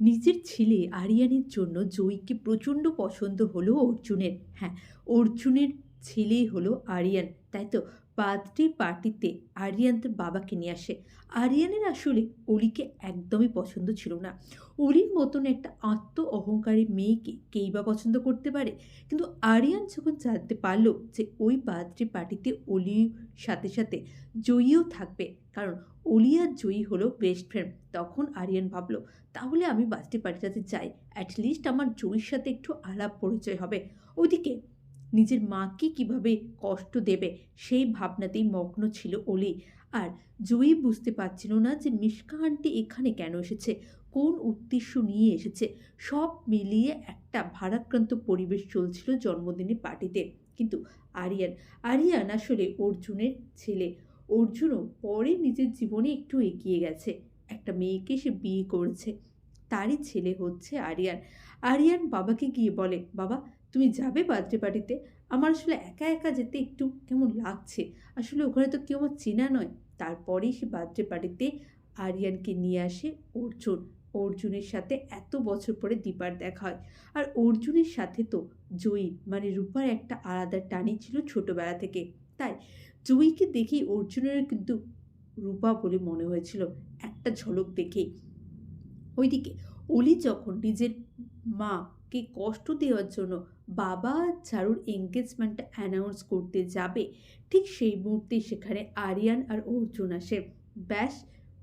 নিজের ছেলে আরিয়ানের জন্য জয়ীকে প্রচণ্ড পছন্দ হলো অর্জুনের। হ্যাঁ অর্জুনের ছেলেই হলো আরিয়ান, তাই তো? বার্থডে পার্টিতে আরিয়ান তার বাবাকে নিয়ে আসে। আরিয়ানের আসলে অলিকে একদমই পছন্দ ছিল না। অলির মতন একটা আত্ম অহংকারী মেয়েকে কেই বা পছন্দ করতে পারে? কিন্তু আরিয়ান যখন জানতে পারল যে ওই বার্থডে পার্টিতে অলির সাথে সাথে জয়ীও থাকবে, কারণ অলি আর জয়ী হলো বেস্ট ফ্রেন্ড তখন আরিয়ান ভাবলো, তাহলে আমি বার্থডে পার্টিটাতে যাই অ্যাটলিস্ট আমার জয়ীর সাথে একটু আলাপ পরিচয় হবে। ওদিকে নিজের মাকে কীভাবে কষ্ট দেবে? সেই ভাবনাতেই মগ্ন ছিল অলি আর জয়ী বুঝতে পারছিল না যে মিশকা আন্টি এখানে কেন এসেছে, কোন উদ্দেশ্য নিয়ে এসেছে। সব মিলিয়ে একটা ভারাক্রান্ত পরিবেশ চলছিল জন্মদিনে পার্টিতে। কিন্তু আরিয়ান আরিয়ান আসলে অর্জুনের ছেলে। অর্জুনও পরে নিজের জীবনে একটু এগিয়ে গেছে। একটা মেয়েকে সে বিয়ে করেছে। তারই ছেলে হচ্ছে আরিয়ান। আরিয়ান বাবাকে গিয়ে বলে, বাবা তুমি যাবে বার্থডে পার্টিতে? আমার আসলে একা একা যেতে একটু কেমন লাগছে। আসলে ওখানে তো কেউ আমার চেনা নয়। তারপরেই সে বার্থডে পার্টিতে আরিয়ানকে নিয়ে আসে অর্জুন। অর্জুনের সাথে এত বছর পরে দীপার দেখা হয়। আর অর্জুনের সাথে তো জয়ী মানে রূপার একটা আলাদা টানি ছিল ছোটবেলা থেকে। তাই জয়ীকে দেখেই অর্জুনের কিন্তু রূপা বলে মনে হয়েছিল, একটা ঝলক দেখেই। ওইদিকে অলি যখন নিজের মাকে কষ্ট দেওয়ার জন্য বাবা চারুর এঙ্গেজমেন্টটা অ্যানাউন্স করতে যাবে। ঠিক সেই মুহূর্তে সেখানে আরিয়ান আর অর্জুন আসে। ব্যাস,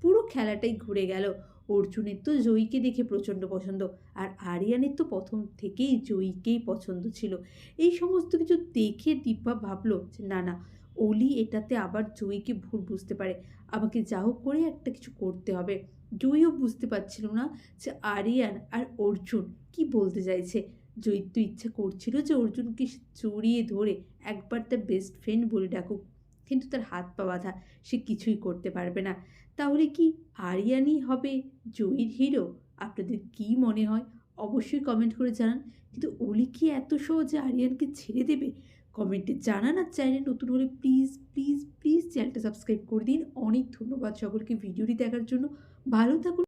পুরো খেলাটাই ঘুরে গেল। অর্জুনের তো জয়ীকে দেখে প্রচণ্ড পছন্দ, আর আরিয়ানের তো প্রথম থেকেই জয়ীকেই পছন্দ ছিল। এই সমস্ত কিছু দেখে দীপা ভাবলো যে, না না, অলি এটাতে আবার জয়ীকে ভুল বুঝতে পারে। আমাকে যা হোক করে একটা কিছু করতে হবে। জয়ীও বুঝতে পারছিল না যে আরিয়ান আর অর্জুন কি বলতে চাইছে জয়ীর তো ইচ্ছা করছিল যে অর্জুনকে সে জড়িয়ে ধরে একবার তার বেস্ট ফ্রেন্ড বলে ডাকুক, কিন্তু তার হাত পা বাঁধা, সে কিছুই করতে পারবে না। তাহলে কি আরিয়ানই হবে জয়ীর হিরো আপনাদের কি মনে হয়? অবশ্যই কমেন্ট করে জানান। কিন্তু অলি কি এত সহজে আরিয়ানকে ছেড়ে দেবে? কমেন্টে জানান আর চ্যানেল নতুন হলে প্লিজ প্লিজ প্লিজ চ্যানেলটা সাবস্ক্রাইব করে দিন। অনেক ধন্যবাদ সকলকে। ভিডিওটি দেখার জন্য ভালো থাকুন।